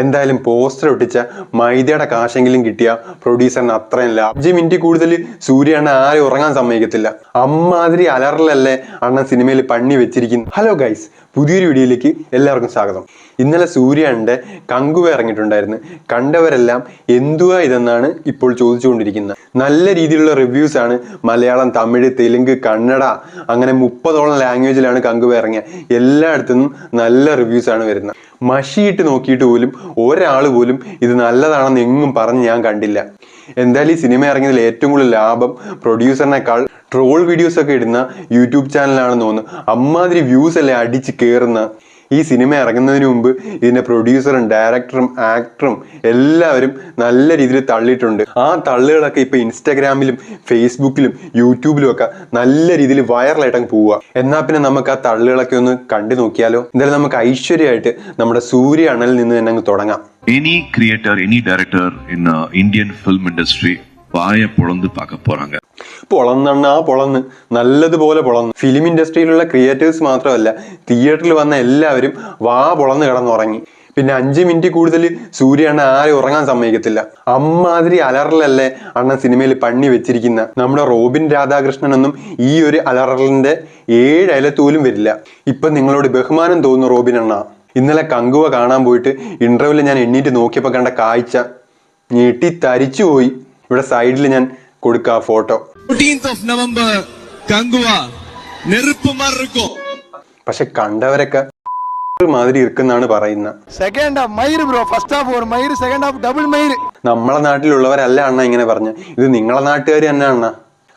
എന്തായാലും പോസ്റ്റർ ഒട്ടിച്ച മൈദയുടെ കാശെങ്കിലും കിട്ടിയ പ്രൊഡ്യൂസറിന് അത്രയും ലാഭം മിനിറ്റ് കൂടുതൽ സൂര്യണ്ണ ആരും ഉറങ്ങാൻ സമ്മതിക്കത്തില്ല. അമ്മാതിരി അലറലല്ലേ അണ്ണൻ സിനിമയിൽ പണി വെച്ചിരിക്കുന്നു. ഹലോ ഗൈസ് പുതിയൊരു വീഡിയോയിലേക്ക് എല്ലാവർക്കും സ്വാഗതം. ഇന്നലെ സൂര്യന്റെ കങ്കുവ ഇറങ്ങിയിട്ടുണ്ടായിരുന്നു. കണ്ടവരെല്ലാം എന്തുവാ ഇതെന്നാണ് ഇപ്പോൾ ചോദിച്ചുകൊണ്ടിരിക്കുന്നത്. നല്ല രീതിയിലുള്ള റിവ്യൂസ് ആണ് മലയാളം തമിഴ് തെലുങ്ക് കന്നഡ അങ്ങനെ മുപ്പതോളം ലാംഗ്വേജിലാണ് കങ്കുവ ഇറങ്ങിയ. എല്ലായിടത്തുനിന്നും നല്ല റിവ്യൂസ് ആണ് വരുന്നത്. മഷിയിട്ട് നോക്കിയിട്ട് പോലും ഒരാൾ പോലും ഇത് നല്ലതാണെന്ന് എങ്ങും പറഞ്ഞ് ഞാൻ കണ്ടില്ല. എന്തായാലും ഈ സിനിമ ഇറങ്ങിയതിൽ ഏറ്റവും കൂടുതൽ ലാഭം പ്രൊഡ്യൂസറിനേക്കാൾ ട്രോൾ വീഡിയോസ് ഒക്കെ ഇടുന്ന യൂട്യൂബ് ചാനലാണെന്ന് തോന്നുന്നു. അമ്മാതിരി വ്യൂസ് അല്ലേ അടിച്ച് കയറുന്ന ഈ സിനിമ ഇറങ്ങുന്നതിന് മുമ്പ് ഇതിന്റെ പ്രൊഡ്യൂസറും ഡയറക്ടറും ആക്ടറും എല്ലാവരും നല്ല രീതിയിൽ തള്ളിയിട്ടുണ്ട്. ആ തള്ളുകളൊക്കെ ഇപ്പോൾ ഇൻസ്റ്റാഗ്രാമിലും ഫേസ്ബുക്കിലും യൂട്യൂബിലും ഒക്കെ നല്ല രീതിയിൽ വൈറലായിട്ട് അങ്ങ് പോവുക. എന്നാൽ പിന്നെ നമുക്ക് ആ തള്ളുകളൊക്കെ ഒന്ന് കണ്ടു നോക്കിയാലോ? എന്തായാലും നമുക്ക് ഐശ്വര്യമായിട്ട് നമ്മുടെ സൂര്യ അണലിൽ നിന്ന് തന്നെ അങ്ങ് തുടങ്ങാം. Any creator any director in Indian film industry വായ പൊളന്ന് പാക്ക പോറാങ്ക പൊളന്നെണ്ണ പൊളന്ന്. നല്ലതുപോലെ പൊളന്ന്. ഫിലിം ഇൻഡസ്ട്രിയിലുള്ള ക്രിയേറ്റേഴ്സ് മാത്രമല്ല തിയേറ്ററിൽ വന്ന എല്ലാവരും വാ പൊളന്ന് കിടന്നുറങ്ങി. പിന്നെ അഞ്ച് മിനിറ്റ് കൂടുതൽ സൂര്യ അണ്ണ ആരും ഉറങ്ങാൻ സമ്മതിക്കത്തില്ല. അമ്മാതിരി അലറലല്ലേ അണ്ണൻ സിനിമയിൽ പണി വെച്ചിരിക്കുന്ന. നമ്മുടെ റോബിൻ രാധാകൃഷ്ണനൊന്നും ഈ ഒരു അലറലിന്റെ ഏഴ് അയലത്തോലും വരില്ല. ഇപ്പൊ നിങ്ങളോട് ബഹുമാനം തോന്നുന്നു റോബിൻ അണ്ണ. ഇന്നലെ കങ്കുവ കാണാൻ പോയിട്ട് ഇന്റർവ്യൂവിൽ ഞാൻ എണ്ണീറ്റ് നോക്കിയപ്പോൾ കണ്ട കാഴ്ച ഞെട്ടി തരിച്ചു പോയി. ഇവിടെ സൈഡിൽ ഞാൻ കൊടുക്കുക ഫോട്ടോ ഓഫ് നവംബർ കങ്കുവ നെരുപ്പുമാർ ഇരിക്കും പക്ഷെ കണ്ടവരൊക്കെ മാതിരി ഇരിക്കുന്നാണ് പറയുന്നത് സെക്കൻഡ് ഹാഫ് മൈര് ബ്രോ ഫസ്റ്റ് ഹാഫ് ഒരു മൈര് സെക്കൻഡ് ഹാഫ് ഡബിൾ മൈര് നമ്മളെ നാട്ടിലുള്ളവരല്ല അണ്ണ ഇങ്ങനെ പറഞ്ഞു. ഇത് നിങ്ങളെ നാട്ടുകാർ തന്നെ അണ്ണ.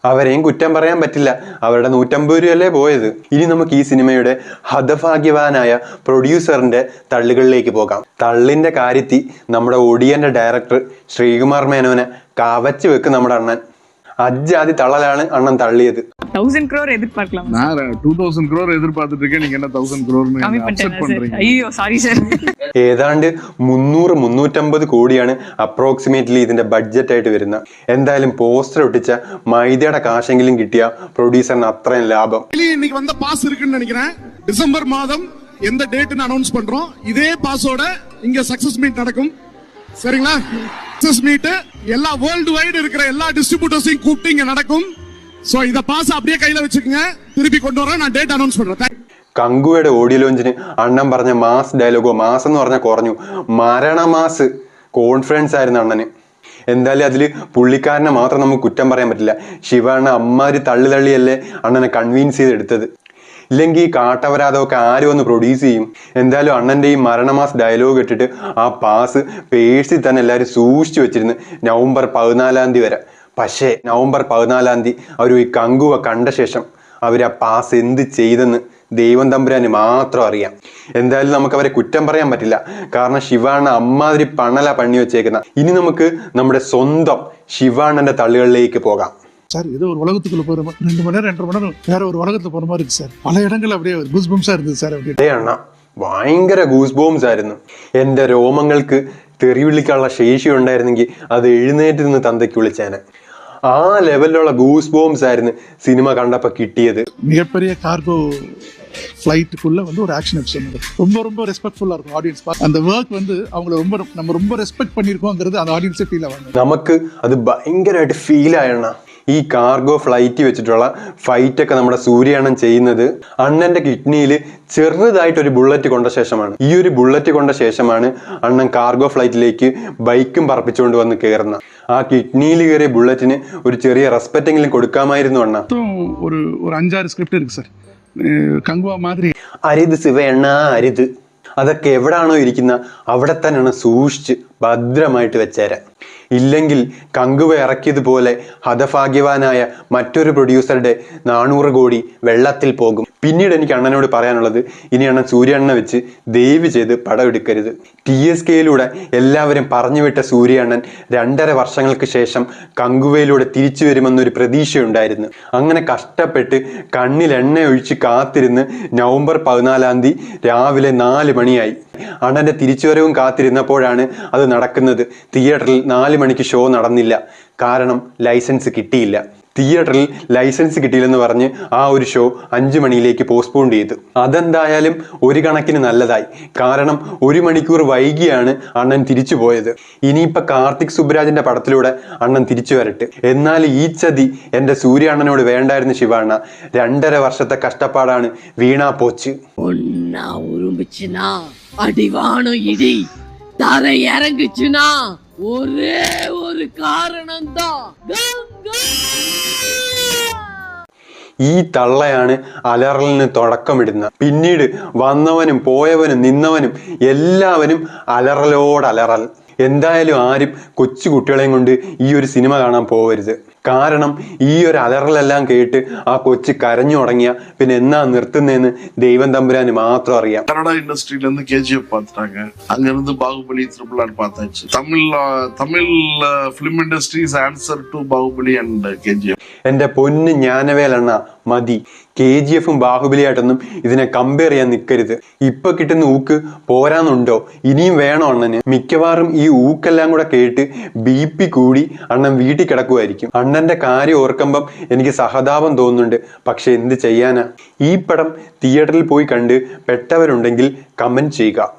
അവരെയും കുറ്റം പറയാൻ പറ്റില്ല. അവരുടെ നൂറ്റമ്പത് രൂപയല്ലേ പോയത്. ഇനി നമുക്ക് ഈ സിനിമയുടെ ഹതഭാഗ്യവാനായ പ്രൊഡ്യൂസറിന്റെ തള്ളുകളിലേക്ക് പോകാം. തള്ളിന്റെ കാര്യത്തിൽ നമ്മുടെ ഒടിയന്റെ ഡയറക്ടർ ശ്രീകുമാർ മേനോനെ കവച്ച് വെക്കും നമ്മുടെ അണ്ണൻ. അജ്ജാതി തള്ളലാണ് അണ്ണൻ തള്ളിയത് தௌசண்ட் க்ரோர் எதிர்பார்க்கலாம் நான் டூ தௌசண்ட் க்ரோர் எதிர்பார்த்துட்டு இருக்கேன் நீங்க என்ன தௌசண்ட் க்ரோர்னு கம்மி அப்செட் பண்ணிட்டேன் சார் பண்றீங்க ஐயோ சாரி சார் ഏതാണ്ട് മുന്നൂറ് മുന്നൂറ്റമ്പത് കോടിയാണ് അപ്രോക്സിമേറ്റ്ലി ഇതിന്റെ ബഡ്ജറ്റ് ആയിട്ട് വരുന്ന എന്തായാലും പോസ്റ്റർ ഒട്ടിച്ച മൈദയുടെ കാശെങ്കിലും കിട്ടിയ പ്രൊഡ്യൂസറിന് അത്രയും ലാഭം வெளியே இன்னைக்கு வந்த பாஸ் இருக்குன்னு நினைக்கிறேன் டிசம்பர் மாதம் எந்த டேட்னு அனௌன்ஸ் பண்றோம் இதே பாஸோட இங்க சக்சஸ் மீட் நடக்கும் சரிங்களா சக்சஸ் மீட் எல்லா வேர்ல்டு வைடு இருக்கிற எல்லா டிஸ்ட்ரிபியூட்டர்ஸையும் கூப்பிட்டு இங்க நடக்கும் சோ இத பாஸ் அப்படியே கையில வச்சுக்கோங்க திருப்பி கொண்டு வரேன் நான் டேட் அனௌன்ஸ் பண்றேன் Thank you. കങ്കുവയുടെ ഓഡിയോ ലോഞ്ചിന് അണ്ണൻ പറഞ്ഞ മാസ് ഡയലോഗോ മാസ് എന്ന് പറഞ്ഞാൽ കുറഞ്ഞു മരണ മാസ് കോൺഫിഡൻസ് ആയിരുന്നു അണ്ണന് എന്തായാലും അതിൽ പുള്ളിക്കാരനെ മാത്രം നമുക്ക് കുറ്റം പറയാൻ പറ്റില്ല ശിവ അണ്ണ അമ്മാതിരി തള്ളി തള്ളിയല്ലേ അണ്ണനെ കൺവീൻസ് ചെയ്തെടുത്തത് ഇല്ലെങ്കിൽ കാട്ടവരാതൊക്കെ ആരും ഒന്ന് പ്രൊഡ്യൂസ് ചെയ്യും? എന്തായാലും അണ്ണന്റെ ഈ മരണമാസ് ഡയലോഗ് ഇട്ടിട്ട് ആ പാസ് പേഴ്സിൽ തന്നെ എല്ലാവരും സൂക്ഷിച്ചു വെച്ചിരുന്നു നവംബർ പതിനാലാം തീയതി വരെ. പക്ഷേ നവംബർ പതിനാലാം തീയതി അവർ ഈ കങ്കുവ കണ്ട ശേഷം അവർ ആ പാസ് എന്ത് ചെയ്തെന്ന് ദൈവം തമ്പുരാന് മാത്രം അറിയാം. എന്തായാലും നമുക്ക് അവരെ കുറ്റം പറയാൻ പറ്റില്ല. കാരണം ശിവാണ അമ്മാതിരി പണല പണി വെച്ചേക്കുന്ന. ഇനി നമുക്ക് നമ്മുടെ സ്വന്തം ശിവാണന്റെ തള്ളുകളിലേക്ക് പോകാം. சார் ஏதோ ஒரு உலகத்துக்குள்ள போற மாதிரி ரெண்டு மணி நேரம் ரெண்டரை மணி நேரம் வேற ஒரு உலகத்துல போற மாதிரி இருக்கு சார் பல இடங்கள் அப்படியே குஸ் பம்ஸா இருந்தது சார் அப்படி അതേ അണ്ണ ഭയങ്കര ഗൂസ് ബോംസ് ആയിരുന്നു എൻ്റെ രോമങ്ങൾക്ക് തെറി വിളിക്കാനുള്ള ശേഷി ഉണ്ടായിരുന്നെങ്കിൽ അത് എഴുന്നേറ്റ് നിന്ന് തന്തയ്ക്ക് വിളിച്ചേനെ ആ ലെവലിലുള്ള ഗൂസ് ബോംസ് ആയിരുന്നു സിനിമ കണ്ടപ്പോൾ കിട്ടിയത് மிகப்பெரிய கார்கோ ஃப்ளைட்டுக்குள்ள வந்து ஒரு ஆக்ஷன் எபிசோட் ரொம்ப ரொம்ப ரெஸ்பெக்ட்ஃபுல்லா இருக்கும் ஆடியன்ஸ் அந்த ஒர்க் வந்து அவங்கள ரொம்ப நம்ம ரொம்ப ரெஸ்பெக்ட் பண்ணியிருக்கோங்கிறது அந்த ஆடியன்ஸே ஃபீல் ஆவாங்க നമുക്ക് അത് ഭയങ്കരമായിട്ട് ഫീൽ ആയണ ഈ കാർഗോ ഫ്ലൈറ്റ് വെച്ചിട്ടുള്ള ഫൈറ്റ് ഒക്കെ നമ്മുടെ സൂര്യാണം ചെയ്യുന്നത്. അണ്ണന്റെ കിഡ്നിയിൽ ചെറുതായിട്ട് ഒരു ബുള്ളറ്റ് കൊണ്ട ശേഷമാണ്. ഈ ഒരു ബുള്ളറ്റ് കൊണ്ട ശേഷമാണ് അണ്ണൻ കാർഗോ ഫ്ലൈറ്റിലേക്ക് ബൈക്കും പറപ്പിച്ചുകൊണ്ട് വന്ന് കയറുന്ന ആ കിഡ്നിയിൽ കയറിയ ബുള്ളറ്റിന് ഒരു ചെറിയ റെസ്പെക്ട് എങ്കിലും കൊടുക്കാമായിരുന്നു അണ്ണ. ഒരു ഒരു അഞ്ചാറ് സ്ക്രിപ്റ്റ് മാതിരി. അരിത് ശിവ എണ്ണ അരിത്. അതൊക്കെ എവിടാണോ ഇരിക്കുന്ന അവിടെ തന്നെയാണ് സൂക്ഷിച്ച് ഭദ്രമായിട്ട് വെച്ചേരാം. ഇല്ലെങ്കിൽ കങ്കുവ ഇറക്കിയതുപോലെ ഹതഭാഗ്യവാനായ മറ്റൊരു പ്രൊഡ്യൂസറുടെ നാനൂറ് കോടി വെള്ളത്തിൽ പോകും. പിന്നീട് എനിക്ക് അണ്ണനോട് പറയാനുള്ളത് ഇനി അണ്ണൻ സൂര്യണ്ണ വെച്ച് ദയവ് ചെയ്ത് പടം എടുക്കരുത്. ടി എസ് കെയിലൂടെ എല്ലാവരും പറഞ്ഞു വിട്ട സൂര്യണ്ണൻ രണ്ടര വർഷങ്ങൾക്ക് ശേഷം കങ്കുവയിലൂടെ തിരിച്ചു വരുമെന്നൊരു പ്രതീക്ഷയുണ്ടായിരുന്നു. അങ്ങനെ കഷ്ടപ്പെട്ട് കണ്ണിൽ എണ്ണ ഒഴിച്ച് കാത്തിരുന്ന് നവംബർ പതിനാലാം തീയതി രാവിലെ നാല് മണിയായി. അണ്ണന്റെ തിരിച്ചുവരവും കാത്തിരുന്നപ്പോഴാണ് അത് നടക്കുന്നത്. തിയേറ്ററിൽ നാല് മണിക്ക് ഷോ നടന്നില്ല. കാരണം ലൈസൻസ് കിട്ടിയില്ല. തിയേറ്ററിൽ ലൈസൻസ് കിട്ടിയില്ലെന്ന് പറഞ്ഞ് ആ ഒരു ഷോ അഞ്ചു മണിയിലേക്ക് പോസ്റ്റ്പോൺ ചെയ്തു. അതെന്തായാലും ഒരു കണക്കിന് നല്ലതായി. കാരണം ഒരു മണിക്കൂർ വൈകിയാണ് അണ്ണൻ തിരിച്ചു പോയത്. ഇനിയിപ്പോൾ കാർത്തിക് സുബ്രാജിന്റെ പടത്തിലൂടെ അണ്ണൻ തിരിച്ചു വരട്ടെ. എന്നാൽ ഈ ചതി എന്റെ സൂര്യ അണ്ണനോട് വേണ്ടായിരുന്നു ശിവാണ രണ്ടര വർഷത്തെ കഷ്ടപ്പാടാണ് വീണാ പോച്ച്. அடிவானம் இடி தரை இறங்குச்சுனா ஒரே ஒரு காரணம் தான் ഈ തള്ളയാണ് അലറലിന് തുടക്കമിടുന്നത് പിന്നീട് വന്നവനും പോയവനും നിന്നവനും എല്ലാവരും അലറലോട് അലറൽ എന്തായാലും ആരും കൊച്ചു കുട്ടികളെയും കൊണ്ട് ഈ ഒരു സിനിമ കാണാൻ പോവരുത് കാരണം ഈ ഒരു അലറലെല്ലാം കേട്ട് ആ കൊച്ചു കരഞ്ഞു തുടങ്ങിയ പിന്നെ എന്നാ നിർത്തുന്നതെന്ന് ദൈവം തമ്പുരാന് മാത്രം അറിയാം கன்னடா இண்டஸ்ட்ரியில இருந்து கேஜிஎஃப் பார்த்துட்டாங்க அங்க இருந்து பாகுபலி ட்ரிபிள் ஆர் பார்த்தாச்சு Tamil Tamil film industries answer to Baahubali and KGF എൻ്റെ പൊന്ന് ജ്ഞാനവേലെണ്ണ മതി. കെ ജി എഫും ബാഹുബലിയായിട്ടൊന്നും ഇതിനെ കമ്പയർ ചെയ്യാൻ നിൽക്കരുത് ഇപ്പൊ കിട്ടുന്ന ഊക്ക് പോരാന്നുണ്ടോ? ഇനിയും വേണോ അണ്ണന്? മിക്കവാറും ഈ ഊക്കെല്ലാം കൂടെ കേട്ട് ബി പി കൂടി അണ്ണൻ വീട്ടിൽ കിടക്കുമായിരിക്കും അണ്ണന്റെ കാര്യം ഓർക്കുമ്പം എനിക്ക് സഹതാപം തോന്നുന്നുണ്ട്. പക്ഷെ എന്ത് ചെയ്യാനാ? ഈ പടം തിയേറ്ററിൽ പോയി കണ്ട് പെട്ടവരുണ്ടെങ്കിൽ കമന്റ് ചെയ്യുക.